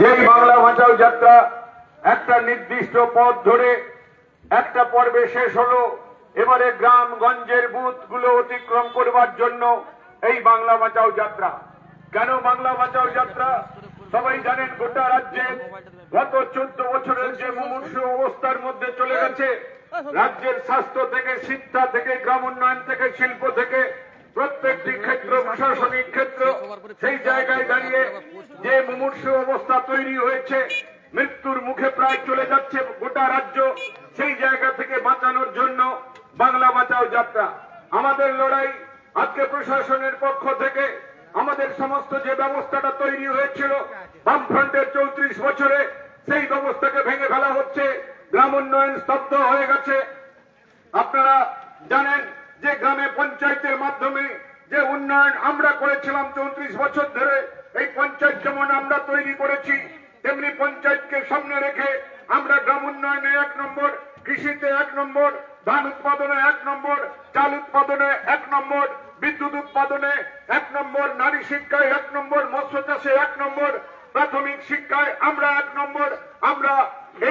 যেই বাংলা বাঁচাও যাত্রা, একটা নির্দিষ্ট পথ ধরে একটা পর্বে শেষ হলো। এবারে গ্রাম গঞ্জের বুথগুলো অতিক্রম করবার জন্য এই বাংলা বাঁচাও যাত্রা। কেন বাংলা বাঁচাও যাত্রা? সবাই জানেন গোটা রাজ্যে গত চোদ্দ বছরের যে মুমূর্ষু অবস্থার মধ্যে চলে গেছে, রাজ্যের স্বাস্থ্য থেকে, শিক্ষা থেকে গ্রাম উন্নয়ন থেকে, শিল্প থেকে প্রত্যেকটি ক্ষেত্র, প্রশাসনিক ক্ষেত্র, সেই জায়গায় দাঁড়িয়ে যে মুমূর্ষু অবস্থা তৈরি হয়েছে, মৃত্যুর মুখে প্রায় চলে যাচ্ছে গোটা রাজ্য, সেই জায়গা থেকে বাঁচানোর জন্য বাংলা বাঁচাও যাত্রা। আমাদের লড়াই আজকে প্রশাসনের পক্ষ থেকে আমাদের সমস্ত যে ব্যবস্থাটা তৈরি হয়েছিল, বামফ্রন্টের চৌত্রিশ বছরে সেই ব্যবস্থাকে ভেঙে ফেলা হচ্ছে গ্রাম উন্নয়ন স্তব্ধ হয়ে গেছে। আপনারা জানেন যে গ্রামে পঞ্চায়েতের মাধ্যমে যে উন্নয়ন আমরা করেছিলাম চৌত্রিশ বছর ধরে, এই পঞ্চায়েত যেমন আমরা তৈরি করেছি, তেমনি পঞ্চায়েতকে সামনে রেখে আমরা গ্রাম উন্নয়নে এক নম্বর, কৃষিতে এক নম্বর, ধান উৎপাদনে এক নম্বর, চাল উৎপাদনে এক নম্বর, বিদ্যুৎ উৎপাদনে এক নম্বর, নারী শিক্ষায় এক নম্বর, মৎস্য চাষে এক নম্বর, প্রাথমিক শিক্ষায় আমরা এক নম্বর। আমরা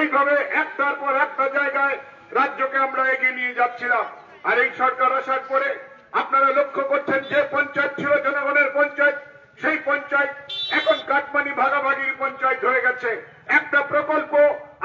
এইভাবে একটার পর একটা জায়গায় রাজ্যকে আমরা এগিয়ে নিয়ে যাচ্ছিলাম। আর এই সরকার আসার পরে আপনারা লক্ষ্য করছেন যে পঞ্চায়েত ছিল, জনগণের পঞ্চায়েত, সেই পঞ্চায়েত এখন কাটমানি ভাগাভাগির পঞ্চায়েত হয়ে গেছে। একটা প্রকল্প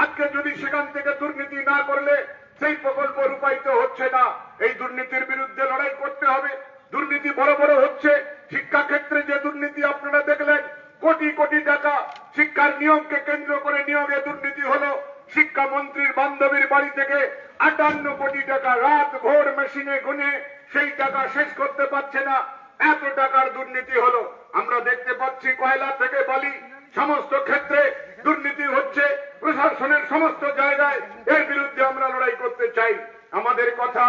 আজকে যদি সেখান থেকে দুর্নীতি না করলে সেই প্রকল্প রূপায়িত হচ্ছে না। এই দুর্নীতির বিরুদ্ধে লড়াই করতে হবে। দুর্নীতি বড় বড় হচ্ছে। শিক্ষা ক্ষেত্রে যে দুর্নীতি আপনারা দেখলেন, কোটি কোটি টাকা শিক্ষার নিয়মকে কেন্দ্র করে নিয়োগে দুর্নীতি হলো। শিক্ষামন্ত্রীর বান্ধবীর বাড়ি থেকে আটান্ন কোটি টাকা রাত ভোর মেশিনে গুনে সেই টাকা শেষ করতে পারছে না। এত টাকার দুর্নীতি হলো। আমরা দেখতে পাচ্ছি কয়লা থেকে বালি, সমস্ত ক্ষেত্রে দুর্নীতি হচ্ছে। প্রশাসনের সমস্ত জায়গায় এর বিরুদ্ধে আমরা লড়াই করতে চাই। আমাদের কথা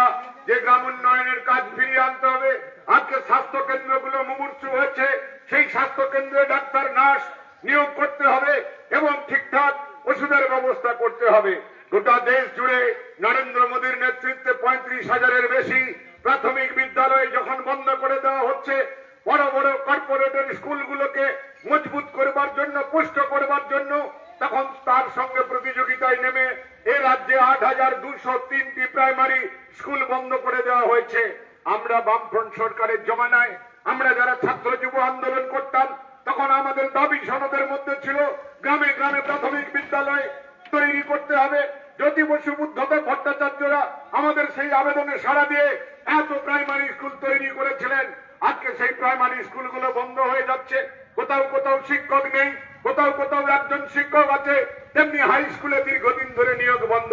যে গ্রাম উন্নয়নের কাজ ফিরিয়ে আনতে হবে। আজকে স্বাস্থ্য কেন্দ্রগুলো মুমূর্ষু হয়েছে। সেই স্বাস্থ্য কেন্দ্রে ডাক্তার, নার্স নিয়োগ করতে হবে এবং ঠিকঠাক ওষুধের ব্যবস্থা করতে হবে। গোটা দেশ জুড়ে নরেন্দ্র মোদীর নেতৃত্বে পঁয়ত্রিশ হাজারের বেশি প্রাথমিক বিদ্যালয় যখন বন্ধ করে দেওয়া হচ্ছে, বড় বড় কর্পোরেটের স্কুলগুলোকে মজবুত করবার জন্য, পুষ্ট করবার জন্য, তখন তার সঙ্গে প্রতিযোগিতায় নেমে এ রাজ্যে আট হাজার দুশো তিনটি প্রাইমারি স্কুল বন্ধ করে দেওয়া হয়েছে। আমরা বামফ্রন্ট সরকারের জমানায়, আমরা যারা ছাত্র যুব আন্দোলন করতাম, তখন আমাদের দাবি সনদের মধ্যে ছিল প্রাথমিক বিদ্যালয় তৈরি করতে হবে। জ্যোতি বসু বুদ্ধত ভট্টাচার্যরা আমাদের সেই আবেদনে সাড়া দিয়ে এত প্রাইমারি স্কুল তৈরি করেছিলেন। আজকে সেই প্রাইমারি স্কুলগুলো বন্ধ হয়ে যাচ্ছে। কোথাও কোথাও শিক্ষক নেই, কোথাও কোথাও একজন শিক্ষক আছে। তেমনি হাই স্কুলে দীর্ঘদিন ধরে নিয়োগ বন্ধ।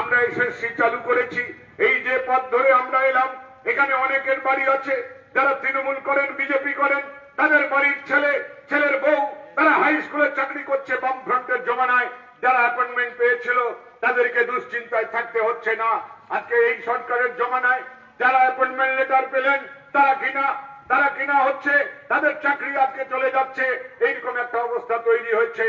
আমরা এসএসসি চালু করেছি। এই যে পথ ধরে আমরা এলাম, এখানে অনেকের বাড়ি আছে। যারা তৃণমূল করেন, বিজেপি করেন, তাদের বাড়ির ছেলে ছেলের বউ তারা হাই স্কুলে চাকরি করছে বামফ্রন্টের জমানায় যারা অ্যাপয়েন্টমেন্ট পেয়েছিল তাদেরকে দুশ্চিন্তায় থাকতে হচ্ছে না। আজকে এই সরকারের জমানায় যারা অ্যাপয়েন্টমেন্ট লেটার পেলেন, তারা কিনা তারা কিনা হচ্ছে, তাদের চাকরি আজকে চলে যাচ্ছে। এইরকম একটা অবস্থা তৈরি হয়েছে।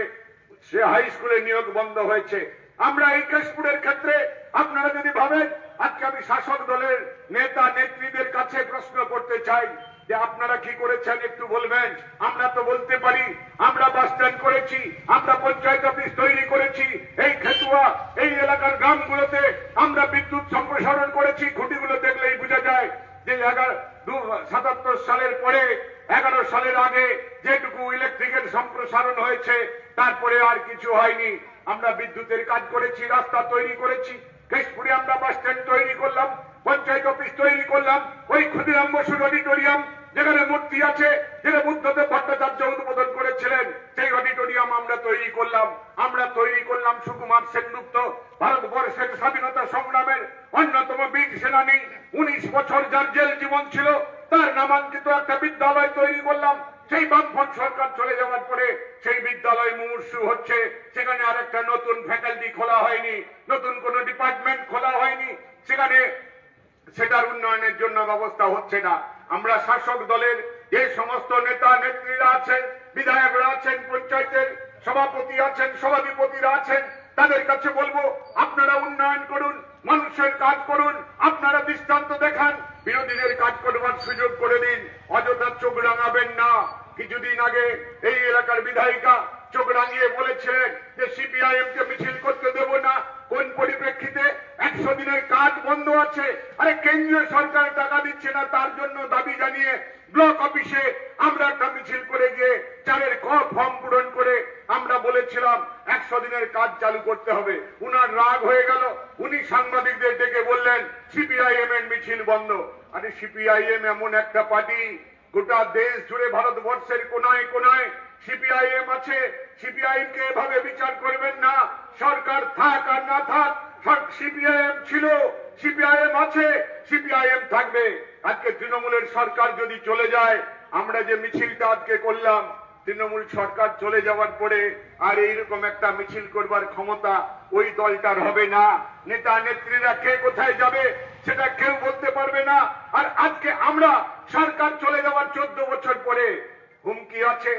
সে হাই স্কুলে নিয়োগ বন্ধ হয়েছে। আমরা এই কেশপুরের ক্ষেত্রে, আপনারা যদি ভাবেন, আজকে আমি শাসক দলের নেতা, নেত্রীদের কাছে প্রশ্ন করতে চাই। যে আপনারা কি করেছেন একটু বলবেন? আমরা তো বলতে পারি, আমরা বাস স্ট্যান্ড করেছি, আমরা পঞ্চায়েত অফিস তৈরি করেছি, এই খেতুয়া, এই এলাকার গ্রামগুলোতে আমরা বিদ্যুৎ সম্প্রসারণ করেছি, খুঁটিগুলো দেখলেই বোঝা যায় যে এগারো সাতাত্তর সালের পরে, এগারো সালের আগে যেটুকু ইলেকট্রিকের সম্প্রসারণ হয়েছে, তারপরে আর কিছু হয়নি। আমরা বিদ্যুতের কাজ করেছি, রাস্তা তৈরি করেছি, কেশপুরে আমরা বাস স্ট্যান্ড তৈরি করলাম, পঞ্চায়েত অফিস তৈরি করলাম, ওই ক্ষুদিরাম বসুর অডিটোরিয়াম যেখানে মূর্তি আছে যেটা বুদ্ধদেব ভট্টাচার্য উদ্বোধন করেছিলেন, সেই অডিটোরিয়াম আমরা তৈরি করলাম। আমরা তৈরি করলাম সুকুমার সেনগুপ্ত, ভারতবর্ষের স্বাধীনতা সংগ্রামের অন্যতম বীর সেনানী। উনিশ বছর যার জেল জীবন ছিল, তার নামাঙ্কিত একটা বিদ্যালয় তৈরি করলাম। সেই বামফ্রন্ট সরকার চলে যাওয়ার পরে সেই বিদ্যালয় মুমূর্ষু হচ্ছে, সেখানে আর একটা নতুন ফ্যাকাল্টি খোলা হয়নি, নতুন কোন ডিপার্টমেন্ট খোলা হয়নি, সেখানে সেটার উন্নয়নের জন্য ব্যবস্থা হচ্ছে না। আমরা শাসক দলের যে সমস্ত নেতা, নেত্রীরা আছেন, বিধায়করা আছেন, পঞ্চায়েতের সভাপতি আছেন, সভাধিপতিরা আছেন, তাদের কাছে বলব, আপনারা উন্নয়ন করুন, মানুষের কাজ করুন, আপনারা দৃষ্টান্ত দেখান, বিরোধীদের কাজ করবার সুযোগ করে দিন, অযথা চোখ রাঙাবেন না। কিছুদিন আগে এই এলাকার বিধায়িকা চোখ রাঙিয়ে বলেছিলেন যে সিপিআইএম কে মিছিল করতে দেব না, কোন পরিপ্রেক্ষিতে একশো দিনের কাজ বন্ধ আছে। আরে কেন্দ্রীয় সরকার টাকা দিচ্ছে না, তার জন্য দাবি জানিয়ে ব্লক অফিসে আমরা একটা মিছিল করে গিয়ে চারের ক ফর্ম পূরণ করে আমরা বলেছিলাম, একশো দিনের কাজ চালু করতে হবে। উনার রাগ হয়ে গেল। উনি সাংবাদিকদের ডেকে বললেন, সিপিআইএম এর মিছিল বন্ধ। আরে সিপিআইএম এমন একটা পার্টি, গোটা দেশ জুড়ে ভারতবর্ষের কোনায় কোনায় সিপিআইএম আছে। সিপিআইএম কে এভাবে বিচার করবেন না। সরকার থাক আর না থাক সিপিআইএম ছিল, সিপিআইএম আছে, সিপিআইএম থাকবে। আজকে তৃণমূলের সরকার যদি চলে যায়, আমরা যে মিছিলটা আজকে করলাম, তৃণমূল সরকার চলে যাওয়ার পরে আর এইরকম একটা মিছিল করবার ক্ষমতা ওই দলটার হবে না। নেতা নেত্রীরা কে কোথায় যাবে, সেটা কেউ বলতে পারবে না। আর আজকে আমরা সরকার চলে যাওয়ার চোদ্দ বছর পরে হুমকি আছে।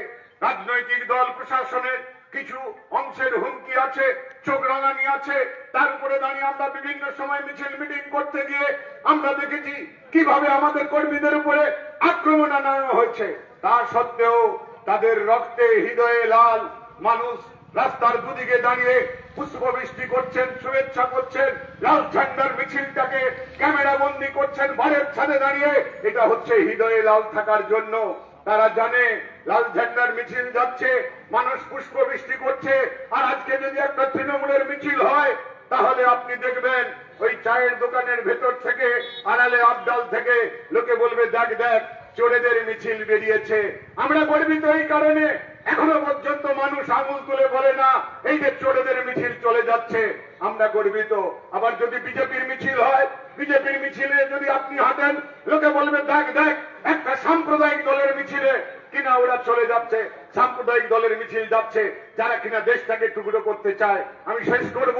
রাজনৈতিক দল, প্রশাসনের কিছু অংশের হুমকি আছে, চোখ রাঙানি আছে। তার উপরে দাঁড়িয়ে আমরা বিভিন্ন সময় মিছিল মিটিং করতে গিয়ে আমরা দেখেছি কীভাবে আমাদের কর্মীদের উপরে আক্রমণ আনানো হয়েছে। তা সত্ত্বেও তাদের রক্তে হৃদয়ে লাল মানুষ রাস্তার দুদিকে দাঁড়িয়ে পুষ্পবৃষ্টি করছেন, শুভেচ্ছা করছেন, লাল ঝান্ডার মিছিলটাকে ক্যামেরা বন্দি করছেন বাড়ির ছাদে দাঁড়িয়ে। এটা হচ্ছে হৃদয়ে লাল থাকার জন্য। তারা জানে লাল ঝান্ডার মিছিল যাচ্ছে, মানুষ পুষ্পবৃষ্টি করছে, আর আজকে যদি একটা তৃণমূলের মিছিল হয়, তাহলে আপনি দেখবেন ওই চায়ের দোকানের ভেতর থেকে, আড়ালে আবডাল থেকে লোকে বলবে, দেখ দেখ, চোরেদের মিছিল বেরিয়েছে। আমরা গর্বিত এই কারণে, এখনও পর্যন্ত মানুষ আঙুল তুলে বলে না, এই যে চোরেদের মিছিল চলে যাচ্ছে। আমরা গর্বিত। আবার যদি বিজেপির মিছিল হয়, বিজেপির মিছিলে যদি আপনি হাঁটেন, লোকে বলবে, দেখ দেখ, একটা সাম্প্রদায়িক দলের মিছিলে কিনা ওরা চলে যাচ্ছে, সাম্প্রদায়িক দলের মিছিল যাচ্ছে, যারা কিনা দেশটাকে টুকরো করতে চায়, আমি শেষ করব।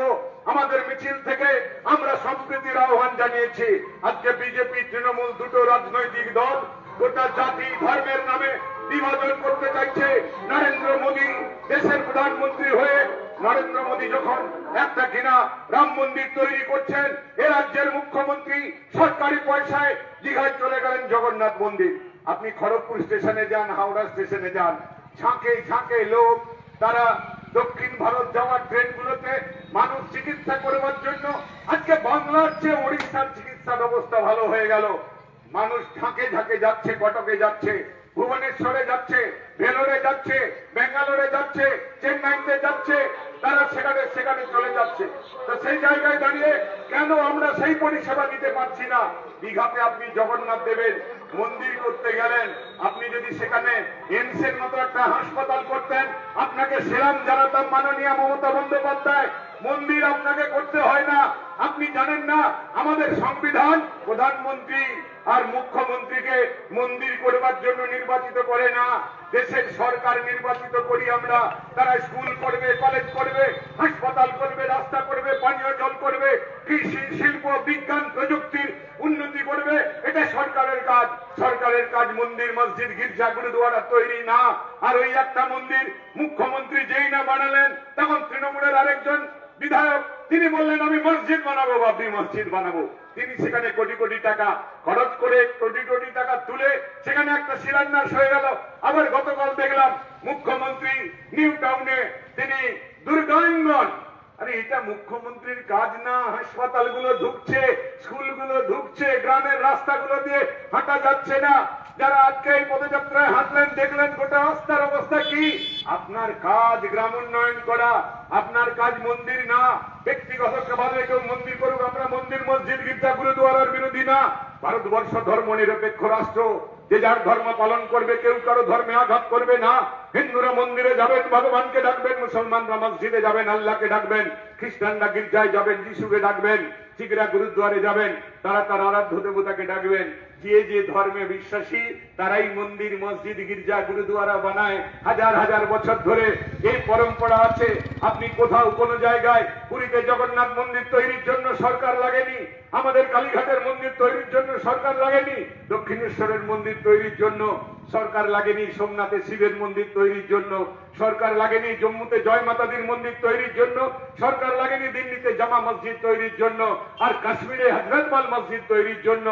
আমাদের মিছিল থেকে আমরা সম্প্রীতির আহ্বান জানিয়েছি। আজকে বিজেপি, তৃণমূল দুটো রাজনৈতিক দল গোটা জাতি ধর্মের নামে বিভাজন করতে চাইছে। নরেন্দ্র মোদী দেশের প্রধানমন্ত্রী হয়ে, নরেন্দ্র মোদী যখন একটা কিনা রাম মন্দির তৈরি করছেন, এ রাজ্যের মুখ্যমন্ত্রী সরকারি পয়সায় দীঘায় চলে গেলেন জগন্নাথ মন্দির। আপনি খড়গপুর স্টেশনে যান, হাওড়া স্টেশনে যান। ঝাঁকে ঝাঁকে লোক, তারা দক্ষিণ ভারত যাওয়ার ট্রেনগুলোতে মানুষ চিকিৎসা করবার জন্য। আজকে বাংলার চেয়ে ওড়িশার চিকিৎসা ব্যবস্থা ভালো হয়ে গেল। মানুষ ঝাঁকে ঝাঁকে যাচ্ছে, কটকে যাচ্ছে, ভুবনেশ্বরে যাচ্ছে, ভেলোরে যাচ্ছে বেঙ্গালোরে যাচ্ছে, চেন্নাইতে যাচ্ছে, তারা সেখানে সেখানে চলে যাচ্ছে। তো সেই জায়গায় দাঁড়িয়ে কেন আমরা সেই পরিষেবা দিতে পারছি না? দীঘাতে আপনি জগন্নাথ দেবের মন্দির করতে গেলেন। আপনি যদি সেখানে এমসের মতো একটা হাসপাতাল করতেন, আপনাকে সেরাম জানাতাম মাননীয় মমতা বন্দ্যোপাধ্যায়। মন্দির আপনাকে করতে হয় না। আপনি জানেন না, আমাদের সংবিধান প্রধানমন্ত্রী আর মুখ্যমন্ত্রীকে মন্দির করবার জন্য নির্বাচিত করে না। দেশের সরকার নির্বাচিত করি আমরা। তারা স্কুল করবে, কলেজ করবে, হাসপাতাল করবে, রাস্তা করবে, পানীয় জল করবে, কৃষি, শিল্প, বিজ্ঞান প্রযুক্তির উন্নতি করবে। এটা সরকারের কাজ। সরকারের কাজ মন্দির, মসজিদ, গির্জা, গুরুদুয়ারা তৈরি না। আর ওই একটা মন্দির মুখ্যমন্ত্রী যেই না বানালেন, তখন তৃণমূলের আরেকজন বিধায়ক, তিনি বললেন, আমি মসজিদ বানাবো, বাবরি মসজিদ বানাবো। তিনি সেখানে কোটি কোটি টাকা খরচ করে কোটি কোটি টাকা তুলে সেখানে একটা শিলান্যাস হয়ে গেল। আবার গতকাল দেখলাম, মুখ্যমন্ত্রী নিউ টাউনে তিনি দুর্গাঙ্গন আরে এটা মুখ্যমন্ত্রীর কাজ না, হাসপাতালগুলো ঢুকছে স্কুলগুলো ঢুকছে গ্রামের রাস্তাগুলো দিয়ে হাঁটা যাচ্ছে না। যারা আজকে এই পদযাত্রায় হাঁটলেন, দেখলেন, গোটা রাস্তার অবস্থা কি? আপনার কাজ গ্রাম উন্নয়ন করা, আপনার কাজ মন্দির না। ব্যক্তিগত ভাবে কেউ মন্দির করুক, আমরা মন্দির, মসজিদ, গির্জা, গুরুদুয়ারার বিরোধী না। ভারতবর্ষ ধর্ম নিরপেক্ষ রাষ্ট্র। যে যার ধর্ম পালন করবে, কেউ কারও ধর্মে আঘাত করবে না। হিন্দুরা মন্দিরে যাবেন, ভগবানকে ডাকবেন, মুসলমানরা মসজিদে যাবেন, আল্লাহকে ডাকবেন, খ্রিস্টানরা গির্জায় যাবেন, যিশুকে ডাকবেন। শিখরা গুরুদ্বারে যাবেন, তারা তার আরাধ্য দেবতাকে ডাকবেন। যে যে ধর্মে বিশ্বাসী, তারাই মন্দির, মসজিদ, গির্জা, গুরুদুয়ারা বানায়। হাজার হাজার বছর ধরে এই পরম্পরা আছে। আপনি কোথাও কোনো জায়গায় পুরীতে জগন্নাথ মন্দির তৈরির জন্য সরকার লাগেনি? আমাদের কালীঘাটের মন্দির তৈরির জন্য সরকার লাগেনি? দক্ষিণেশ্বরের মন্দির তৈরির জন্য সরকার লাগেনি সোমনাথে শিবের মন্দির তৈরির জন্য। সরকার লাগেনি জম্মুতে জয় মাতাদির মন্দির তৈরির জন্য। সরকার লাগেনি দিল্লিতে জামা মসজিদ তৈরির জন্য আর কাশ্মীরে হজরতবাল মসজিদ তৈরির জন্য।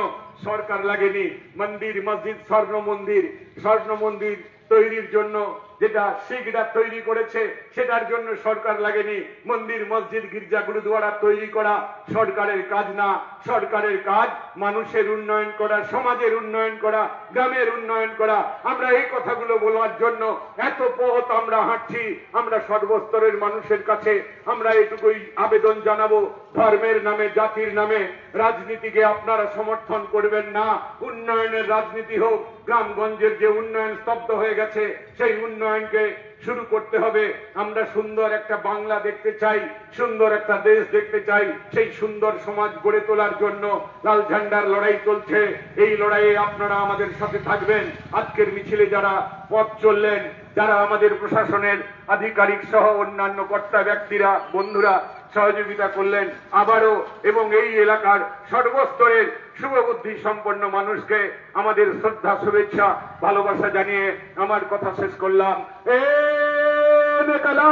সরকার লাগেনি মন্দির, মসজিদ, স্বর্ণ মন্দির। স্বর্ণ মন্দির তৈরির জন্য যেটা শিখরা তৈরি করেছে, সেটার জন্য সরকার লাগেনি। মন্দির, মসজিদ, গির্জা, গুরুদুয়ারা তৈরি করা সরকারের কাজ না। সরকারের কাজ মানুষের উন্নয়ন করা, সমাজের উন্নয়ন করা, গ্রামের উন্নয়ন করা। আমরা এই কথাগুলো বলার জন্য এত পথ আমরা হাঁটছি। আমরা সর্বস্তরের মানুষের কাছে আমরা এটুকুই আবেদন জানাব, ধর্মের নামে, জাতির নামে। রাজনীতিকে আপনারা সমর্থন করবেন না। উন্নয়নের রাজনীতি হোক, গ্রামগঞ্জের যে উন্নয়ন স্তব্ধ হয়ে গেছে, সেই iron gate. শুরু করতে হবে। আমরা সুন্দর একটা বাংলা দেখতে চাই, সুন্দর একটা দেশ দেখতে চাই, সেই সুন্দর সমাজ গড়ে তোলার জন্য লাল ঝান্ডার লড়াই চলছে। এই লড়াইয়ে আপনারা আমাদের সাথে থাকবেন। আজকের মিছিলে যারা পথ চললেন, যারা আমাদের প্রশাসনের আধিকারিক সহ অন্যান্য কর্তা ব্যক্তিরা, বন্ধুরা সহযোগিতা করলেন, আবারও এবং এই এলাকার সর্বস্তরের শুভবুদ্ধি সম্পন্ন মানুষকে আমাদের শ্রদ্ধা, শুভেচ্ছা, ভালোবাসা জানিয়ে আমার কথা শেষ করলাম। कला